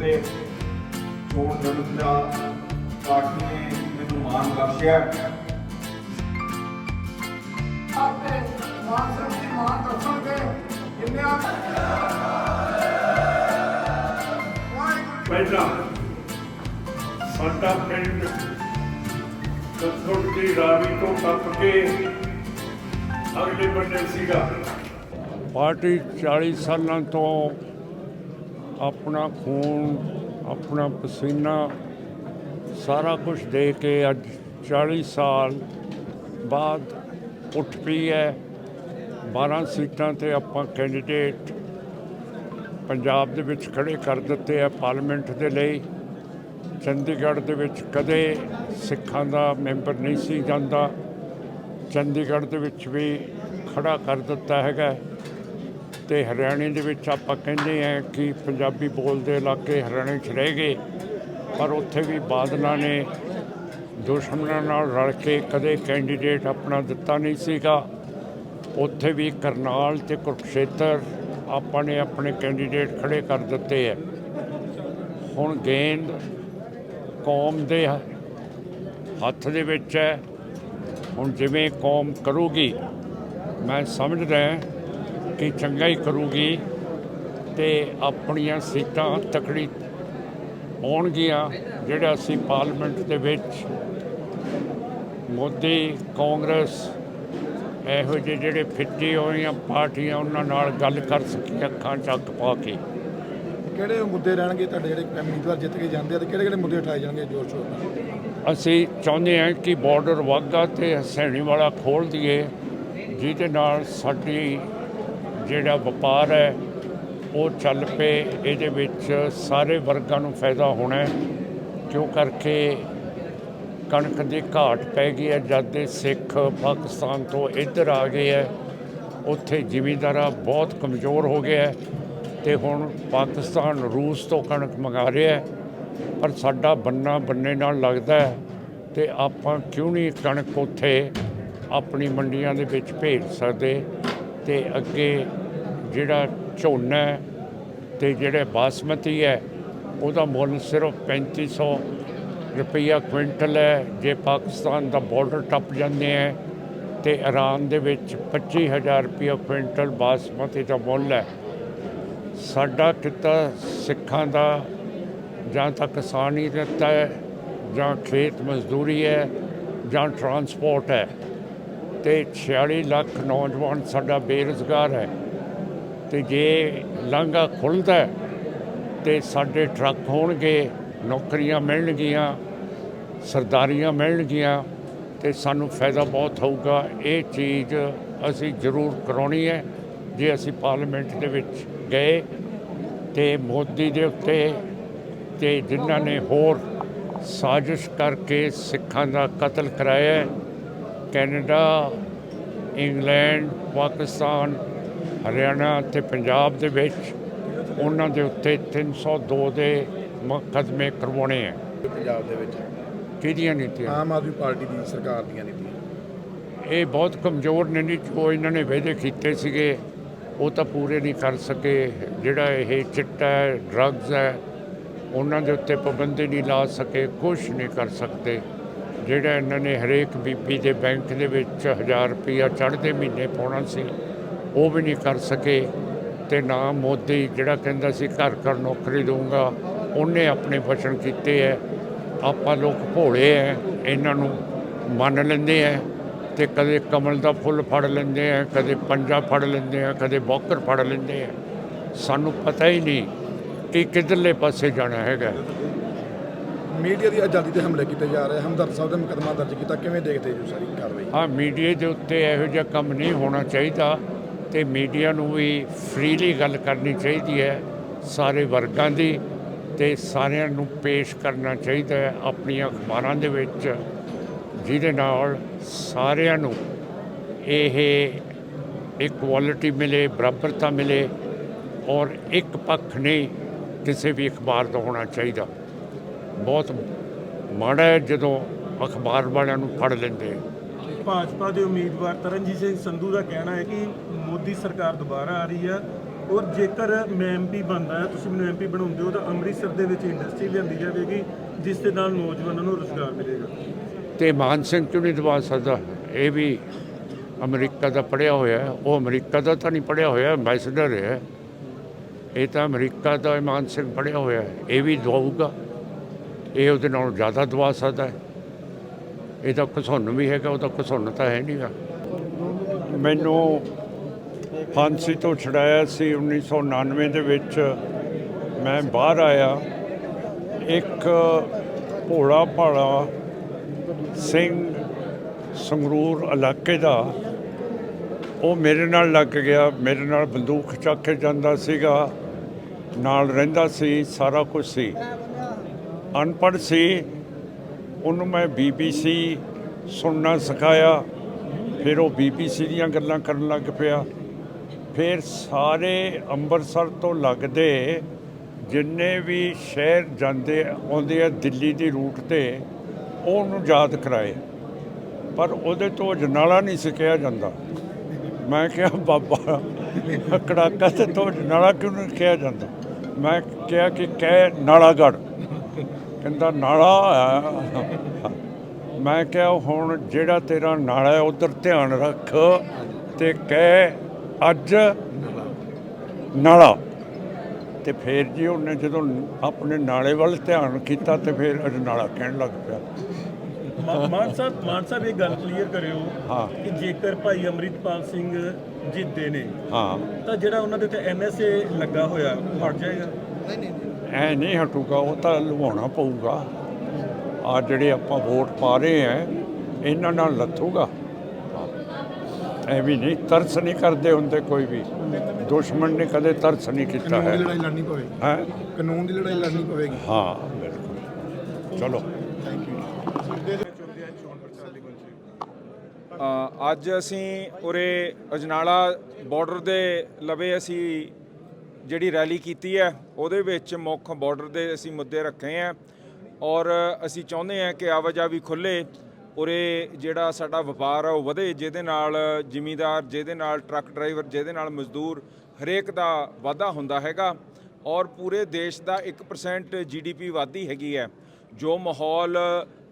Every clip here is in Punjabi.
ਦੇ ਉੱਤੇ ਚੋਣ ਲੜਨ ਦਾ ਪਾਰਟੀ ਨੇ ਮੈਨੂੰ ਮਾਣ ਬਖਸ਼ਿਆ। ਆਪੇ ਮਾਨ ਸਾਹਿਬ ਦੀ ਮਾਨ ਦੱਸਣਗੇ ਪਹਿਲਾਂ ਸਾਡਾ ਪਿੰਡ ਦੀ ਰਾਵੀ ਤੋਂ ਟੱਪ ਕੇ ਅਗਲੇ ਬੰਨੇ ਸੀਗਾ। ਪਾਰਟੀ 40 ਸਾਲਾਂ ਤੋਂ ਆਪਣਾ ਖੂਨ, ਆਪਣਾ ਪਸੀਨਾ, ਸਾਰਾ ਕੁਝ ਦੇ ਕੇ ਅੱਜ 40 ਸਾਲ ਬਾਅਦ ਉੱਠ ਪਈ ਹੈ। 12 ਸੀਟਾਂ ਤੇ ਆਪਾਂ ਕੈਂਡੀਡੇਟ ਪੰਜਾਬ ਦੇ ਵਿੱਚ ਖੜੇ ਕਰ ਦਿੱਤੇ ਆ ਪਾਰਲੀਮੈਂਟ ਦੇ ਲਈ। ਚੰਡੀਗੜ੍ਹ ਦੇ ਵਿੱਚ ਕਦੇ ਸਿੱਖਾਂ ਦਾ ਮੈਂਬਰ ਨਹੀਂ ਸੀ ਜਾਂਦਾ। ਚੰਡੀਗੜ੍ਹ ਦੇ ਵਿੱਚ ਵੀ ਖੜਾ ਕਰ ਦਿੱਤਾ ਹੈਗਾ। ਤੇ ਹਰਿਆਣੇ ਦੇ ਵਿੱਚ ਆਪਾਂ ਕਹਿੰਦੇ ਆ ਕਿ ਪੰਜਾਬੀ ਬੋਲਦੇ ਇਲਾਕੇ ਹਰਿਆਣੇ 'ਚ ਰਹਿ ਗਏ, ਪਰ ਉੱਥੇ ਵੀ ਬਾਦਲਾਂ ਨੇ ਦੁਸ਼ਮਣਾਂ ਨਾਲ ਰਲ ਕੇ ਕਦੇ ਕੈਂਡੀਡੇਟ ਆਪਣਾ ਦਿੱਤਾ ਨਹੀਂ ਸੀਗਾ। ਉੱਥੇ ਵੀ ਕਰਨਾਲ ਤੇ ਕੁਰਕਸ਼ੇਤਰ ਆਪਾਂ ਨੇ ਆਪਣੇ ਕੈਂਡੀਡੇਟ ਖੜੇ ਕਰ ਦਿੱਤੇ ਹੈ। ਹੁਣ ਗੇਂਦ ਕੌਮ ਦੇ ਹੱਥ ਦੇ ਵਿੱਚ ਹੈ। ਹੁਣ ਜਿਵੇਂ ਕੌਮ ਕਰੂਗੀ, ਮੈਂ ਸਮਝਦਾ ਕਿ ਚੰਗਾ ਹੀ ਕਰੂਗੀ ਤੇ ਆਪਣੀਆਂ ਸੀਟਾਂ ਤਕੜੀ ਆਉਣਗੀਆਂ ਜਿਹੜਾ ਅਸੀਂ ਪਾਰਲੀਮੈਂਟ ਦੇ ਵਿੱਚ ਮੋਦੀ ਕਾਂਗਰਸ ਇਹੋ ਜਿਹੇ ਜਿਹੜੇ ਫਿੱਟੀ ਹੋਈਆਂ ਪਾਰਟੀਆਂ ਉਹਨਾਂ ਨਾਲ ਗੱਲ ਕਰ ਸਕੀ ਅੱਖਾਂ ਚੱਕ ਪਾ ਕੇ। ਕਿਹੜੇ ਮੁੱਦੇ ਰਹਿਣਗੇ ਤੁਹਾਡੇ ਜਿਹੜੇ ਉਮੀਦਵਾਰ ਜਿੱਤ ਕੇ ਜਾਂਦੇ ਆ ਤੇ ਕਿਹੜੇ ਕਿਹੜੇ ਮੁੱਦੇ ਉਠਾਏ ਜਾਣਗੇ ਜ਼ੋਰ ਸ਼ੋਰ ਨਾਲ? ਅਸੀਂ ਚਾਹੁੰਦੇ ਹਾਂ ਕਿ ਬਾਰਡਰ ਵਾਹਗਾ ਤੇ ਹਸੈਣੀ ਵਾਲਾ ਖੋਲ ਦਈਏ ਜਿਹਦੇ ਨਾਲ ਸਾਡੀ ਜਿਹੜਾ ਵਪਾਰ ਹੈ, ਉਹ ਚੱਲ ਪਏ। ਇਹਦੇ ਵਿੱਚ ਸਾਰੇ ਵਰਗਾਂ ਨੂੰ ਫਾਇਦਾ ਹੋਣਾ ਕਿਉਂ ਕਰਕੇ ਕਣਕ ਦੀ ਘਾਟ ਪੈ ਗਈ ਹੈ। ਜਦ ਦੇ ਸਿੱਖ ਪਾਕਿਸਤਾਨ ਤੋਂ ਇੱਧਰ ਆ ਗਏ ਹੈ, ਉੱਥੇ ਜ਼ਿਮੀਂਦਾਰਾ ਬਹੁਤ ਕਮਜ਼ੋਰ ਹੋ ਗਿਆ ਹੈ ਤੇ ਹੁਣ ਪਾਕਿਸਤਾਨ, ਰੂਸ ਤੋਂ ਕਣਕ ਮੰਗਾ ਰਿਹਾ ਹੈ। ਪਰ ਸਾਡਾ ਬੰਨਾ ਬੰਨੇ ਨਾਲ ਲੱਗਦਾ ਹੈ ਤੇ ਆਪਾਂ ਕਿਉਂ ਨਹੀਂ ਕਣਕ ਉੱਥੇ ਆਪਣੀ ਮੰਡੀਆਂ ਦੇ ਵਿੱਚ ਭੇਜ ਸਕਦੇ? ਤੇ ਅੱਗੇ ਜਿਹੜਾ ਝੋਨਾ ਹੈ ਤੇ ਜਿਹੜੇ ਬਾਸਮਤੀ ਹੈ, ਉਹਦਾ ਮੁੱਲ ਸਿਰਫ 3500 ਰੁਪਈਆ ਕੁਇੰਟਲ ਹੈ। ਜੇ ਪਾਕਿਸਤਾਨ ਦਾ ਬਾਰਡਰ ਟੱਪ ਜਾਂਦੇ ਹੈ ਤੇ ਇਰਾਨ ਦੇ ਵਿੱਚ 25000 ਰੁਪਈਆ ਕੁਇੰਟਲ ਬਾਸਮਤੀ ਦਾ ਮੁੱਲ ਹੈ। ਸਾਡਾ ਕਿੱਤਾ ਸਿੱਖਾਂ ਦਾ ਜਾਂ ਤਾਂ ਕਿਸਾਨੀ ਦਿੱਤਾ ਹੈ, ਜਾਂ ਖੇਤ ਮਜ਼ਦੂਰੀ ਹੈ, ਜਾਂ ਟਰਾਂਸਪੋਰਟ ਹੈ। ਤੇ 46 ਲੱਖ ਨੌਜਵਾਨ ਸਾਡਾ ਬੇਰੁਜ਼ਗਾਰ ਹੈ। ਤੇ ਜੇ ਲਾਂਘਾ ਖੁੱਲਦਾ ਹੈ, ਤੇ ਸਾਡੇ ਟਰੱਕ ਹੋਣਗੇ, ਨੌਕਰੀਆਂ ਮਿਲਣਗੀਆਂ, ਸਰਦਾਰੀਆਂ ਮਿਲਣਗੀਆਂ, ਤੇ ਸਾਨੂੰ ਫਾਇਦਾ ਬਹੁਤ ਹੋਊਗਾ। ਇਹ ਚੀਜ਼ ਅਸੀਂ ਜ਼ਰੂਰ ਕਰਾਉਣੀ ਹੈ, ਜੇ ਅਸੀਂ ਪਾਰਲੀਮੈਂਟ ਦੇ ਵਿੱਚ ਗਏ ਤੇ ਮੋਦੀ ਦੇ ਉੱਤੇ ਤੇ ਜਿਨ੍ਹਾਂ ਨੇ ਹੋਰ ਸਾਜ਼ਿਸ਼ ਕਰਕੇ ਸਿੱਖਾਂ ਦਾ ਕਤਲ ਕਰਾਇਆ ਕੈਨੇਡਾ ਇੰਗਲੈਂਡ ਪਾਕਿਸਤਾਨ ਹਰਿਆਣਾ ਤੇ ਪੰਜਾਬ ਦੇ ਵਿੱਚ ਉਹਨਾਂ ਦੇ ਉੱਤੇ 302 ਦੇ ਮੁਕੱਦਮੇ ਕਰਵਾਉਣੇ ਹੈ ਪੰਜਾਬ ਦੇ ਵਿੱਚ? ਕਿਹਦੀਆਂ ਨੀਤੀਆਂ? ਆਮ ਆਦਮੀ ਪਾਰਟੀ ਦੀ ਸਰਕਾਰ ਦੀਆਂ ਨੀਤੀਆਂ। ਇਹ ਬਹੁਤ ਕਮਜ਼ੋਰ ਨੇ ਨਹੀਂ ਜੋ ਇਹਨਾਂ ਨੇ ਵਾਅਦੇ ਕੀਤੇ ਸੀਗੇ ਉਹ ਤਾਂ ਪੂਰੇ ਨਹੀਂ ਕਰ ਸਕੇ। ਜਿਹੜਾ ਇਹ ਚਿੱਟਾ ਹੈ ਡਰੱਗਸ ਹੈ ਉਹਨਾਂ ਦੇ ਉੱਤੇ ਪਾਬੰਦੀ ਨਹੀਂ ਲਾ ਸਕੇ ਕੁਝ ਨਹੀਂ ਕਰ ਸਕਦੇ। ਜਿਹੜਾ ਇਹਨਾਂ ਨੇ ਹਰੇਕ ਬੀਬੀ ਦੇ ਬੈਂਕ ਦੇ ਵਿੱਚ 1000 ਰੁਪਇਆ ਚੜ੍ਹਦੇ ਮਹੀਨੇ ਪਾਉਣਾ ਸੀ, ਉਹ ਵੀ ਨਹੀਂ ਕਰ ਸਕੇ। ਤੇ ਨਾ ਮੋਦੀ ਜਿਹੜਾ ਕਹਿੰਦਾ ਸੀ, ਘਰ ਘਰ ਨੌਕਰੀ ਦਊਂਗਾ। ਉਹਨੇ ਆਪਣੇ ਵਚਨ ਕੀਤੇ ਹੈ ਆਪਾਂ ਲੋਕ ਭੋਲੇ ਹੈ ਇਹਨਾਂ ਨੂੰ ਮੰਨ ਲੈਂਦੇ ਹੈ ਤੇ ਕਦੇ ਕਮਲ ਦਾ ਫੁੱਲ ਫੜ ਲੈਂਦੇ ਆ ਕਦੇ ਪੰਜਾ ਫੜ ਲੈਂਦੇ ਆ ਕਦੇ ਬੌਕਰ ਫੜ ਲੈਂਦੇ ਆ ਸਾਨੂੰ ਪਤਾ ਹੀ ਨਹੀਂ ਕਿ ਕਿੱਧਰਲੇ ਪਾਸੇ ਜਾਣਾ ਹੈਗਾ। ਮੀਡੀਆ ਦੀ ਆਜ਼ਾਦੀ ਤੇ ਹਮਲੇ ਕੀਤੇ ਜਾ ਰਹੇ ਹਮਦਰਦ ਸਾਹਿਬ ਦਾ ਮੁਕੱਦਮਾ ਦਰਜ ਕੀਤਾ। ਕਿਵੇਂ ਦੇਖਦੇ ਜੋ ਸਾਰੀ ਕਾਰਵਾਈ? ਹਾਂ, ਮੀਡੀਆ ਦੇ ਉੱਤੇ ਇਹੋ ਜਿਹਾ ਕੰਮ ਨਹੀਂ ਹੋਣਾ ਚਾਹੀਦਾ ਤੇ ਮੀਡੀਆ ਨੂੰ ਵੀ ਫ੍ਰੀਲੀ ਗੱਲ ਕਰਨੀ ਚਾਹੀਦੀ ਹੈ ਸਾਰੇ ਵਰਗਾਂ ਦੀ ਤੇ ਸਾਰਿਆਂ ਨੂੰ ਪੇਸ਼ ਕਰਨਾ ਚਾਹੀਦਾ ਹੈ ਆਪਣੀਆਂ ਅਖਬਾਰਾਂ ਦੇ ਵਿੱਚ, ਜਿਹਦੇ ਨਾਲ ਸਾਰਿਆਂ ਨੂੰ ਇਹ ਇਕੁਆਲਿਟੀ ਮਿਲੇ, ਬਰਾਬਰਤਾ ਮਿਲੇ ਔਰ ਇੱਕ ਪੱਖ ਨਹੀਂ ਕਿਸੇ ਵੀ ਅਖਬਾਰ ਦਾ ਹੋਣਾ ਚਾਹੀਦਾ। ਬਹੁਤ ਮਾੜਾ ਹੈ ਜਦੋਂ ਅਖਬਾਰ ਵਾਲਿਆਂ ਨੂੰ ਫੜ ਲੈਂਦੇ ਭਾਜਪਾ ਦੇ ਉਮੀਦਵਾਰ ਤਰਨਜੀਤ ਸਿੰਘ ਸੰਧੂ ਦਾ ਕਹਿਣਾ ਹੈ ਕਿ ਮੋਦੀ ਸਰਕਾਰ ਦੁਬਾਰਾ ਆ ਰਹੀ ਹੈ ਔਰ ਜੇਕਰ ਮੈਂ ਐਮਪੀ ਬਣਦਾ ਹਾਂ ਤੁਸੀਂ ਮੈਨੂੰ ਐਮਪੀ ਬਣਾਉਂਦੇ ਹੋ ਤਾਂ ਅੰਮ੍ਰਿਤਸਰ ਦੇ ਵਿੱਚ ਇੰਡਸਟਰੀ ਲਿਆਂਦੀ ਜਾਵੇਗੀ ਜਿਸ ਦੇ ਨਾਲ ਨੌਜਵਾਨਾਂ ਨੂੰ ਰੋਜ਼ਗਾਰ ਮਿਲੇਗਾ। ਤੇ ਮਾਨ ਸਿੰਘ ਕਿਉਂ ਨਹੀਂ ਦਵਾ ਸਕਦਾ? ਇਹ ਵੀ ਅਮਰੀਕਾ ਦਾ ਪੜਿਆ ਹੋਇਆ ਉਹ ਅਮਰੀਕਾ ਦਾ ਤਾਂ ਨਹੀਂ ਪੜਿਆ ਹੋਇਆ ਐਂਬੈਸਡਰ ਹੈ। ਇਹ ਤਾਂ ਅਮਰੀਕਾ ਦਾ ਮਾਨ ਸਿੰਘ ਪੜਿਆ ਹੋਇਆ ਹੈ। ਇਹ ਵੀ ਦਵਾਊਗਾ। ਇਹ ਉਹਦੇ ਨਾਲੋਂ ਜ਼ਿਆਦਾ ਦਵਾ ਸਕਦਾ ਹੈ। ਇਹ ਤਾਂ ਘਸੁੰਨ ਵੀ ਹੈਗਾ ਉਹਦਾ ਘਸੁੰਨ ਤਾਂ ਹੈ ਨਹੀਂਗਾ ਮੈਨੂੰ ਫਾਂਸੀ ਤੋਂ ਛੁਡਾਇਆ ਸੀ 1999 ਦੇ ਵਿੱਚ। ਮੈਂ ਬਾਹਰ ਆਇਆ। ਇੱਕ ਭੋਲਾ ਭਾਲਾ ਸਿੰਘ ਸੰਗਰੂਰ ਇਲਾਕੇ ਦਾ, ਉਹ ਮੇਰੇ ਨਾਲ ਲੱਗ ਗਿਆ। ਮੇਰੇ ਨਾਲ ਬੰਦੂਕ ਚੱਕ ਕੇ ਜਾਂਦਾ ਸੀਗਾ। ਨਾਲ ਰਹਿੰਦਾ ਸੀ, ਸਾਰਾ ਕੁਝ ਸੀ। ਅਨਪੜ੍ਹ ਸੀ, ਉਹਨੂੰ ਮੈਂ ਬੀਬੀਸੀ ਸੁਣਨਾ ਸਿਖਾਇਆ, ਫਿਰ ਉਹ ਬੀਬੀਸੀ ਦੀਆਂ ਗੱਲਾਂ ਕਰਨ ਲੱਗ ਪਿਆ। ਫਿਰ ਸਾਰੇ ਅੰਮ੍ਰਿਤਸਰ ਤੋਂ ਲੱਗਦੇ ਜਿੰਨੇ ਵੀ ਸ਼ਹਿਰ ਜਾਂਦੇ, ਆਉਂਦੇ ਆ ਦਿੱਲੀ ਦੀ ਰੂਟ ਤੇ ਉਹਨੂੰ ਯਾਦ ਕਰਾਏ। ਪਰ ਉਹਦੇ ਤੋਂ ਜਨਾਲਾ ਨਹੀਂ ਸਿੱਖਿਆ ਜਾਂਦਾ। ਮੈਂ ਕਿਹਾ, ਬਾਬਾ ਕੜਾਕਾ ਤੇ ਤੋਂ ਜਨਾਲਾ ਕਿਉਂ ਨਹੀਂ ਕਿਹਾ ਜਾਂਦਾ? ਮੈਂ ਕਿਹਾ ਕਿ ਕਹਿ ਨਾਲਾਗੜ ਕਹਿੰਦਾ ਨਾਲਾ ਆ। ਮੈਂ ਕਿਹਾ ਹੁਣ ਜਿਹੜਾ ਤੇਰਾ ਨਾਲਾ ਹੈ ਉਧਰ ਧਿਆਨ ਰੱਖ ਤੇ ਕਹਿ ਅੱਜ ਨਾਲਾ। ਤੇ ਫਿਰ ਜੀ ਉਹਨੇ ਜਦੋਂ ਆਪਣੇ ਨਾਲੇ ਵੱਲ ਧਿਆਨ ਕੀਤਾ ਤੇ ਫਿਰ ਅੱਜ ਨਾਲਾ ਕਹਿਣ ਲੱਗ ਪਿਆ। ਮਾਨ ਸਾਹਿਬ ਮਾਨ ਸਾਹਿਬ ਇਹ ਗੱਲ ਕਲੀਅਰ ਕਰਿਓ ਹਾਂ। ਕਿ ਜੇਕਰ ਭਾਈ ਅਮਰਿਤਪਾਲ ਸਿੰਘ ਜਿੱਤਦੇ ਨੇ ਹਾਂ। ਤਾਂ ਜਿਹੜਾ ਉਹਨਾਂ ਦੇ ਉੱਤੇ ਐਨਐਸਏ ਲੱਗਾ ਹੋਇਆ ਉਹ ਹਟ ਜਾਏਗਾ? ਐ ਨਹੀਂ ਹਟੂਗਾ ਉਹ ਤਾਂ ਲਵਾਉਣਾ ਪਊਗਾ। ਆ ਜਿਹੜੇ ਆਪਾਂ ਵੋਟ ਪਾ ਰਹੇ ਆ ਇਹਨਾਂ ਨਾਲ ਲੱਥੂਗਾ। ਐ ਵੀ ਨਹੀਂ ਤਰਸ ਨਹੀਂ ਕਰਦੇ ਹੁੰਦੇ ਕੋਈ ਵੀ। ਦੁਸ਼ਮਣ ਨੇ ਕਦੇ ਤਰਸ ਨਹੀਂ ਕੀਤਾ ਕਾਨੂੰਨ ਹੈ। ਦੀ ਲੜਾਈ ਲੜਨੀ ਪਵੇਗੀ। ਹੈ? ਕਾਨੂੰਨ ਦੀ ਲੜਾਈ ਲੜਨੀ ਪਵੇਗੀ। ਹਾਂ ਬਿਲਕੁਲ। ਚਲੋ। ਅ, ਅੱਜ ਅਸੀਂ ਉਰੇ ਅਜਨਾਲਾ ਬਾਰਡਰ ਦੇ ਲਵੇ ਅਸੀਂ ਜਿਹੜੀ ਰੈਲੀ ਕੀਤੀ ਹੈ, ਉਹਦੇ ਵਿੱਚ ਮੁੱਖ ਬਾਰਡਰ ਦੇ ਅਸੀਂ ਮੁੱਦੇ ਰੱਖੇ ਆ ਔਰ ਅਸੀਂ ਚਾਹੁੰਦੇ ਹਾਂ ਕਿ ਆਵਾਜਾਈ ਖੁੱਲੇ ਉਰੇ ਜਿਹੜਾ ਸਾਡਾ ਵਪਾਰ ਆ ਉਹ ਵਧੇ, ਜਿਹਦੇ ਨਾਲ ਜ਼ਿਮੀਂਦਾਰ, ਜਿਹਦੇ ਨਾਲ ਟਰੱਕ ਡਰਾਈਵਰ, ਜਿਹਦੇ ਨਾਲ ਮਜ਼ਦੂਰ ਹਰੇਕ ਦਾ ਵਾਧਾ ਹੁੰਦਾ ਹੈਗਾ ਔਰ ਪੂਰੇ ਦੇਸ਼ ਦਾ 1% ਜੀਡੀਪੀ ਵਾਧੀ ਹੈਗੀ ਹੈ। ਜੋ ਮਾਹੌਲ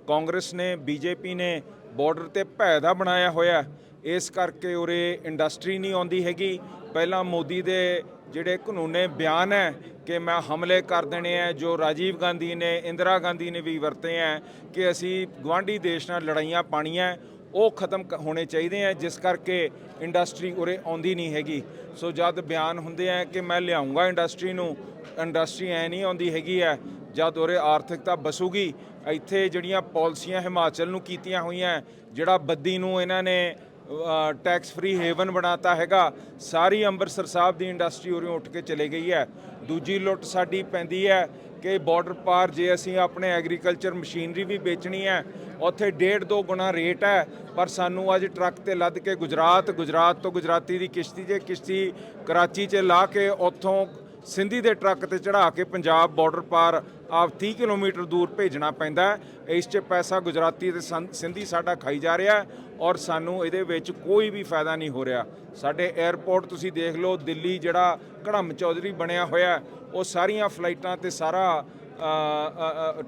ਕਾਂਗਰਸ ਨੇ ਬੀਜੇਪੀ ਨੇ ਬਾਰਡਰ ਤੇ ਭੈ ਦਾ ਬਣਾਇਆ ਹੋਇਆ, ਇਸ ਕਰਕੇ ਉਰੇ ਇੰਡਸਟਰੀ ਨਹੀਂ ਆਉਂਦੀ ਹੈਗੀ। ਪਹਿਲਾਂ ਮੋਦੀ ਦੇ ਜਿਹੜੇ ਕਾਨੂੰਨੇ ਬਿਆਨ ਹੈ ਕਿ ਮੈਂ ਹਮਲੇ ਕਰ ਦੇਣੇ ਹੈ, ਜੋ ਰਾਜੀਵ ਗਾਂਧੀ ਨੇ, ਇੰਦਰਾ ਗਾਂਧੀ ਨੇ ਵੀ ਵਰਤੇ ਹੈ ਕਿ ਅਸੀਂ ਗਵਾਂਢੀ ਦੇਸ਼ ਨਾਲ ਲੜਾਈਆਂ ਪਾਣੀਆਂ ਉਹ ਖਤਮ ਹੋਣੇ ਚਾਹੀਦੇ ਆ ਜਿਸ ਕਰਕੇ ਇੰਡਸਟਰੀ ਉਰੇ ਆਉਂਦੀ ਨਹੀਂ ਹੈਗੀ। ਸੋ ਜਦ ਬਿਆਨ ਹੁੰਦੇ ਆ ਕਿ ਮੈਂ ਲਿਆਉਂਗਾ ਇੰਡਸਟਰੀ ਨੂੰ, ਇੰਡਸਟਰੀ ਐ ਨਹੀਂ ਆਉਂਦੀ ਹੈਗੀ ਹੈ, ਜਦ ਉਰੇ ਆਰਥਿਕਤਾ ਬਸੂਗੀ, ਇੱਥੇ ਜਿਹੜੀਆਂ ਪਾਲਿਸੀਆਂ ਹਿਮਾਚਲ ਨੂੰ ਕੀਤੀਆਂ ਹੋਈਆਂ ਜਿਹੜਾ ਬੱਦੀ ਨੂੰ ਇਹਨਾਂ ਨੇ ਟੈਕਸ ਫ੍ਰੀ ਹੇਵਨ ਬਣਾਤਾ ਹੈਗਾ। ਸਾਰੀ ਅੰਮ੍ਰਿਤਸਰ ਸਾਹਿਬ ਦੀ ਇੰਡਸਟਰੀ ਉਰੇ ਉੱਠ ਕੇ ਚਲੇ ਗਈ ਹੈ। ਦੂਜੀ ਲੁੱਟ ਸਾਡੀ ਪੈਂਦੀ ਹੈ ਕਿ ਬਾਰਡਰ ਪਾਰ ਜੇ ਅਸੀਂ ਆਪਣੇ ਐਗਰੀਕਲਚਰ ਮਸ਼ੀਨਰੀ ਵੀ ਵੇਚਣੀ ਹੈ, ਉੱਥੇ ਡੇਢ ਦੋ ਗੁਣਾ ਰੇਟ ਹੈ। ਪਰ ਸਾਨੂੰ ਅੱਜ ਟਰੱਕ ਤੇ ਲੱਦ ਕੇ ਗੁਜਰਾਤ ਗੁਜਰਾਤ ਤੋਂ ਗੁਜਰਾਤੀ ਦੀ ਕਿਸ਼ਤੀ ਜੇ ਕਿਸ਼ਤੀ ਕਰਾਚੀ 'ਚ ਲਾ ਕੇ ਉੱਥੋਂ ਸਿੰਧੀ ਦੇ ਟਰੱਕ ਤੇ ਚੜਾ ਕੇ ਪੰਜਾਬ ਬਾਰਡਰ ਪਾਰ ਆਪ 30 ਕਿਲੋਮੀਟਰ ਦੂਰ ਭੇਜਣਾ ਪੈਂਦਾ ਇਸ 'ਚ ਪੈਸਾ ਗੁਜਰਾਤੀ ਤੇ ਸੰ- ਸਿੰਧੀ ਸਾਡਾ ਖਾਈ ਜਾ ਰਿਹਾ ਔਰ ਸਾਨੂੰ ਇਹਦੇ ਵਿੱਚ ਕੋਈ ਵੀ ਫਾਇਦਾ ਨਹੀਂ ਹੋ ਰਿਹਾ। ਸਾਡੇ 에ਅਰਪੋਰਟ ਤੁਸੀਂ ਦੇਖ ਲਓ, ਦਿੱਲੀ ਜਿਹੜਾ ਘੜਮ ਚੌਧਰੀ ਬਣਿਆ ਹੋਇਆ ਉਹ ਸਾਰੀਆਂ ਫਲਾਈਟਾਂ ਤੇ ਸਾਰਾ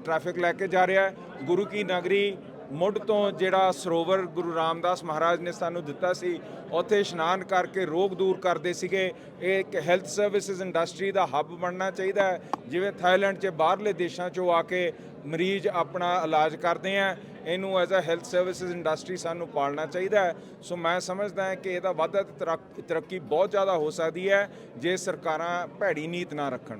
ਟ੍ਰੈਫਿਕ ਲੈ ਕੇ ਜਾ ਰਿਹਾ ਗੁਰੂ ਕੀ ਨਗਰੀ ਮੁੱਢ ਤੋਂ ਜਿਹੜਾ ਸਰੋਵਰ ਗੁਰੂ ਰਾਮਦਾਸ ਮਹਾਰਾਜ ਨੇ ਸਾਨੂੰ ਦਿੱਤਾ ਸੀ, ਉੱਥੇ ਇਸ਼ਨਾਨ ਕਰਕੇ ਰੋਗ ਦੂਰ ਕਰਦੇ ਸੀਗੇ। ਇਹ ਇੱਕ ਹੈਲਥ ਸਰਵਿਸਿਜ਼ ਇੰਡਸਟਰੀ ਦਾ ਹੱਬ ਬਣਨਾ ਚਾਹੀਦਾ ਹੈ, ਜਿਵੇਂ ਥਾਈਲੈਂਡ 'ਚ ਬਾਹਰਲੇ ਦੇਸ਼ਾਂ 'ਚੋਂ ਆ ਕੇ ਮਰੀਜ਼ ਆਪਣਾ ਇਲਾਜ ਕਰਦੇ ਆ। ਇਹਨੂੰ as a health services industry ਸਾਨੂੰ ਪਾਲਣਾ ਚਾਹੀਦਾ ਹੈ। ਸੋ ਮੈਂ ਸਮਝਦਾ ਹਾਂ ਕਿ ਇਹਦਾ ਵਾਧਾ ਤੇ ਤਰੱਕ- ਤਰੱਕੀ ਬਹੁਤ ਜ਼ਿਆਦਾ ਹੋ ਸਕਦੀ ਹੈ, ਜੇ ਸਰਕਾਰਾਂ ਭੈੜੀ ਨੀਤ ਨਾ ਰੱਖਣ।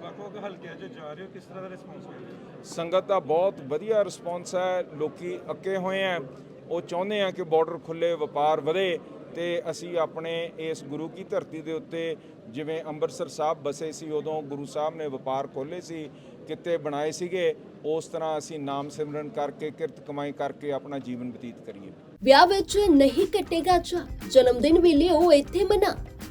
ਵੱਖ ਵੱਖ ਹਲਕਿਆਂ 'ਚ ਜਾ ਰਹੇ ਹੋ, ਕਿਸ ਤਰ੍ਹਾਂ ਦਾ ਰਿਸਪੌਂਸ ਮਿਲ ਰਿਹਾ? ਸੰਗਤ ਦਾ ਬਹੁਤ ਵਧੀਆ ਰਿਸਪੌਂਸ ਹੈ, ਲੋਕੀ ਅੱਕੇ ਹੋਏ ਆ ਉਹ ਚਾਹੁੰਦੇ ਆ ਕਿ ਬਾਰਡਰ ਖੁੱਲੇ ਵਪਾਰ ਵਧੇ ਤੇ ਅਸੀਂ ਆਪਣੇ ਇਸ ਗੁਰੂ ਕੀ ਧਰਤੀ ਦੇ ਉੱਤੇ ਜਿਵੇਂ ਅੰਮ੍ਰਿਤਸਰ ਸਾਹਿਬ ਬਸੇ ਸੀ, ਉਦੋਂ ਗੁਰੂ ਸਾਹਿਬ ਨੇ ਵਪਾਰ ਖੋਲੇ ਸੀ, ਕਿਤੇ ਬਣਾਏ ਸੀਗੇ, ਉਸ ਤਰ੍ਹਾਂ ਅਸੀਂ ਨਾਮ ਸਿਮਰਨ ਕਰਕੇ, ਕਿਰਤ ਕਮਾਈ ਕਰਕੇ ਆਪਣਾ ਜੀਵਨ ਬਤੀਤ ਕਰੀਏ। ਵਿਆਹ ਵਿੱਚ ਨਹੀਂ ਕੱਟੇਗਾ ਚਾ ਜਨਮ ਦਿਨ ਵੇਲੇ ਉਹ ਇੱਥੇ ਮਨਾ।